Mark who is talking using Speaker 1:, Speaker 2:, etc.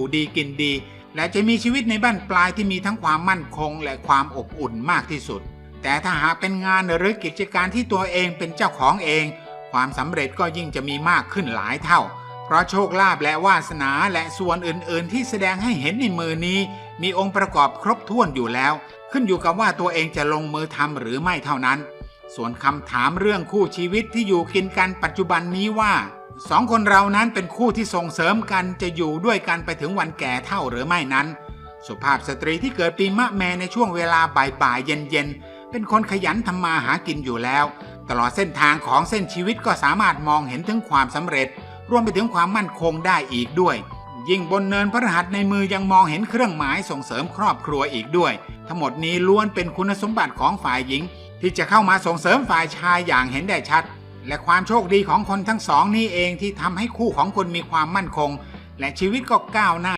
Speaker 1: อยู่ดีกินดี และจะมีชีวิตในบ้านปลายที่มีทั้งความมั่นคงและความอบอุ่นมากที่สุด แต่ถ้าหากเป็นงานหรือกิจการที่ตัวเองเป็นเจ้าของเอง ความสำเร็จก็ยิ่งจะมีมากขึ้นหลายเท่า เพราะโชคลาภและวาสนาและส่วนอื่น ๆ ที่แสดงให้เห็นในมือนี้ มีองค์ประกอบครบถ้วนอยู่แล้ว ขึ้นอยู่กับว่าตัวเองจะลงมือทำหรือไม่เท่านั้น ส่วนคำถามเรื่องคู่ชีวิตที่อยู่กินกันปัจจุบันนี้ว่า สองคนเรานั้นเป็นคู่ที่ส่งเสริมกันจะอยู่ด้วยกันไปถึงวันแก่เท่าหรือไม่นั้น สุภาพสตรีที่เกิดปีมะแมในช่วงเวลาบ่ายๆเย็นๆเป็นคนขยันทำมาหากินอยู่แล้ว ตลอดเส้นทางของเส้นชีวิตก็สามารถมองเห็นถึงความสำเร็จ รวมไปถึงความมั่นคงได้อีกด้วย ยิ่งบนเนินพระรหัสในมือยังมองเห็นเครื่องหมายส่งเสริมครอบครัวอีกด้วย ทั้งหมดนี้ล้วนเป็นคุณสมบัติของฝ่ายหญิง ที่จะเข้ามาส่งเสริมฝ่ายชายอย่างเห็นได้ชัด และความโชคดีของคนทั้งสองนี่เองที่ทำให้คู่ของคุณมีความมั่นคง และชีวิตก็ก้าวหน้า